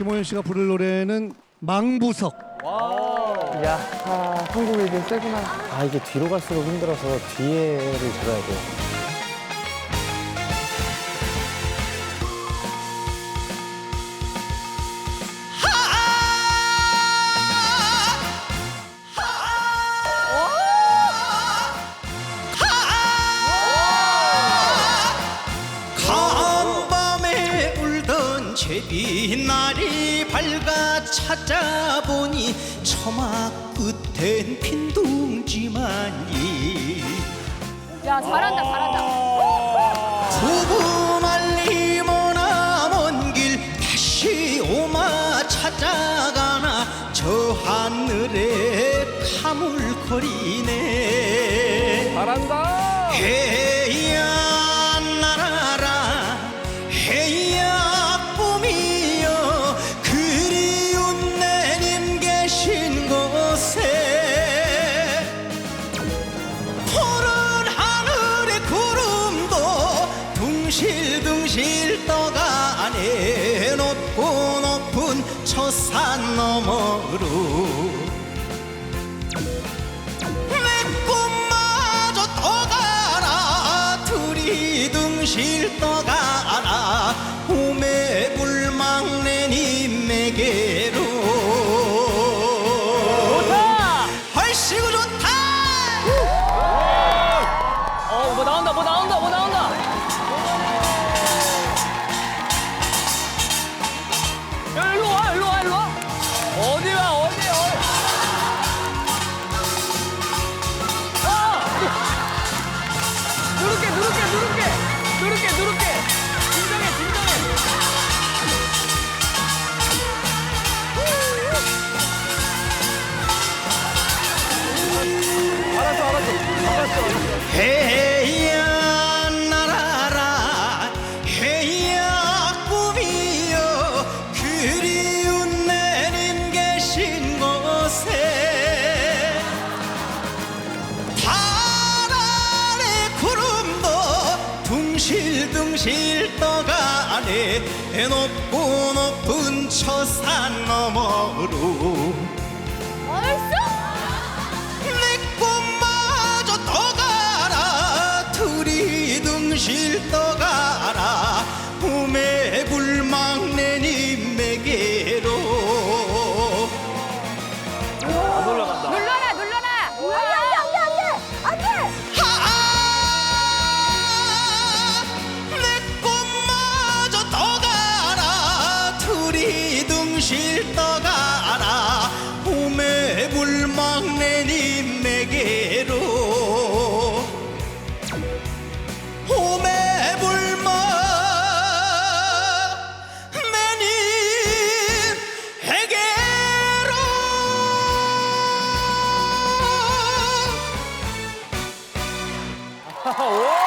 김호연 씨가 부를 노래는 망부석. 야, 아, 한국에 이게 세구나. 아, 이게 뒤로 갈수록 힘들어서 뒤에를 들어야 돼. 제비날이 밝아 찾아보니 처마 끝엔 빈둥지만이 야 잘한다 잘한다. 두부 말리 머나먼 길 다시 오마 찾아가나 저 하늘에 가물거리네 잘한다! 해 실둥실 떠가네 높고 높은 저산 너머로 내 꿈마저 떠가라. 두리둥실 떠가 둥실둥실 떠가네 높고 높은 저 산 너머로 오!